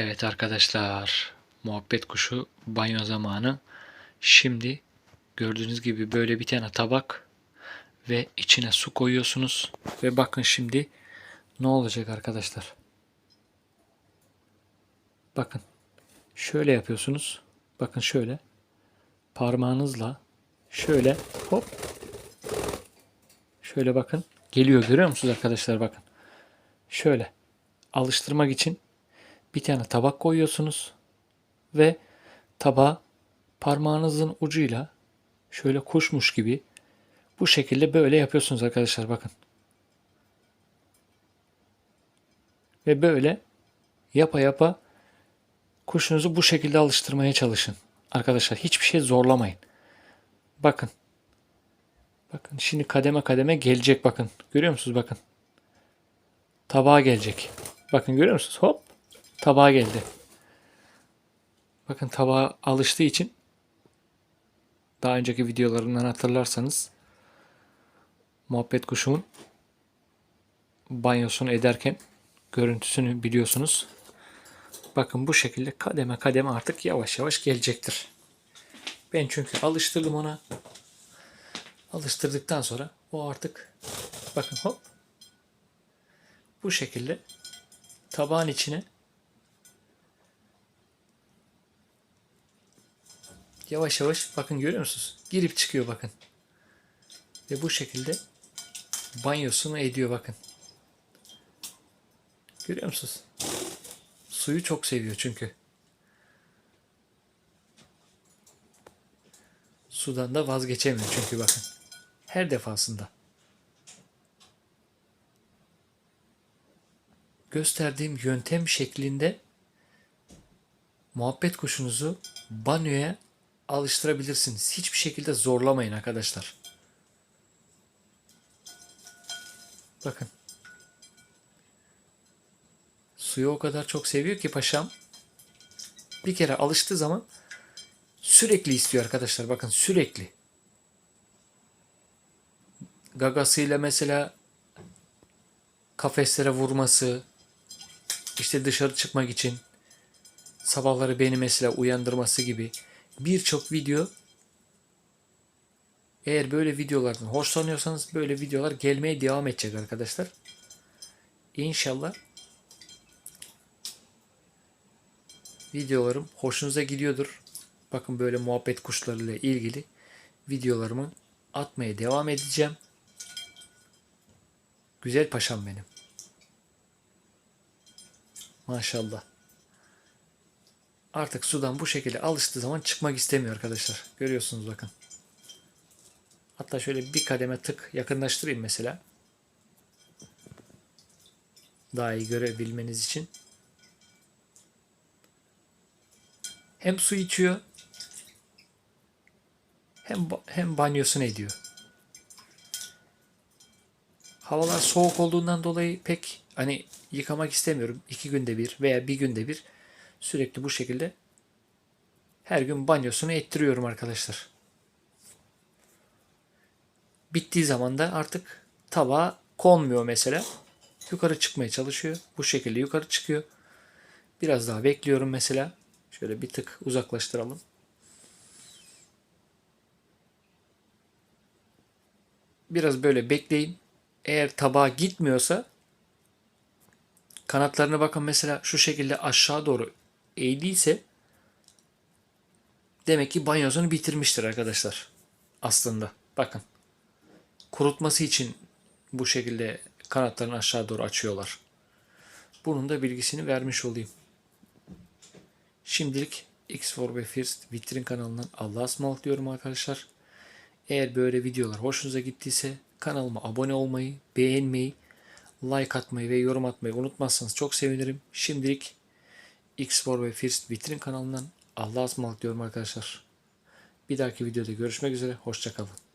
Evet arkadaşlar, muhabbet kuşu banyo zamanı. Şimdi gördüğünüz gibi böyle bir tane tabak ve içine su koyuyorsunuz. Ve bakın şimdi ne olacak arkadaşlar. Bakın şöyle yapıyorsunuz. Bakın şöyle parmağınızla şöyle hop şöyle bakın geliyor görüyor musunuz arkadaşlar bakın. Şöyle alıştırmak için bir tane tabak koyuyorsunuz ve tabağa parmağınızın ucuyla şöyle kuşmuş gibi bu şekilde böyle yapıyorsunuz arkadaşlar bakın. Ve böyle yapa yapa kuşunuzu bu şekilde alıştırmaya çalışın. Arkadaşlar hiçbir şey zorlamayın. Bakın. Bakın şimdi kademe kademe gelecek bakın. Görüyor musunuz bakın. Tabağa gelecek. Bakın görüyor musunuz? Hop tabağa geldi. Bakın tabağa alıştığı için daha önceki videolarından hatırlarsanız muhabbet kuşumun banyosunu ederken görüntüsünü biliyorsunuz. Bakın bu şekilde kademe kademe artık yavaş yavaş gelecektir. Ben çünkü alıştırdım ona. Alıştırdıktan sonra o artık bakın hop bu şekilde tabağın içine yavaş yavaş bakın görüyor musunuz? Girip çıkıyor bakın. Ve bu şekilde banyosunu ediyor bakın. Görüyor musunuz? Suyu çok seviyor çünkü. Sudan da vazgeçemiyor çünkü bakın. Her defasında. Gösterdiğim yöntem şeklinde muhabbet kuşunuzu banyoya alıştırabilirsiniz. Hiçbir şekilde zorlamayın arkadaşlar. Bakın. Suyu o kadar çok seviyor ki paşam. Bir kere alıştığı zaman sürekli istiyor arkadaşlar. Bakın sürekli. Gagasıyla mesela kafeslere vurması, işte dışarı çıkmak için sabahları beni mesela uyandırması gibi birçok video eğer böyle videolardan hoşlanıyorsanız böyle videolar gelmeye devam edecek arkadaşlar. İnşallah videolarım hoşunuza gidiyordur. Bakın böyle muhabbet kuşlarıyla ilgili videolarımı atmaya devam edeceğim. Güzel paşam benim. Maşallah. Artık sudan bu şekilde alıştığı zaman çıkmak istemiyor arkadaşlar. Görüyorsunuz bakın. Hatta şöyle bir kademe tık yakınlaştırayım mesela. Daha iyi görebilmeniz için. Hem su içiyor hem hem banyosunu ediyor. Havalar soğuk olduğundan dolayı pek hani yıkamak istemiyorum. iki günde bir veya bir günde bir sürekli bu şekilde her gün banyosunu ettiriyorum arkadaşlar. Bittiği zaman da artık tabağa konmuyor mesela. Yukarı çıkmaya çalışıyor. Bu şekilde yukarı çıkıyor. Biraz daha bekliyorum mesela. Şöyle bir tık uzaklaştıralım. Biraz böyle bekleyin. Eğer tabağa gitmiyorsa kanatlarına bakın mesela şu şekilde aşağı doğru eğdiyse demek ki banyosunu bitirmiştir arkadaşlar. Aslında bakın. Kurutması için bu şekilde kanatlarını aşağı doğru açıyorlar. Bunun da bilgisini vermiş olayım. Şimdilik X4 First vitrin kanalından Allah'a ısmarladık diyorum arkadaşlar. Eğer böyle videolar hoşunuza gittiyse kanalıma abone olmayı, beğenmeyi, like atmayı ve yorum atmayı unutmazsanız çok sevinirim. Şimdilik X4 ve First vitrin kanalından Allah'a ısmarladık diyorum arkadaşlar. Bir dahaki videoda görüşmek üzere. Hoşçakalın.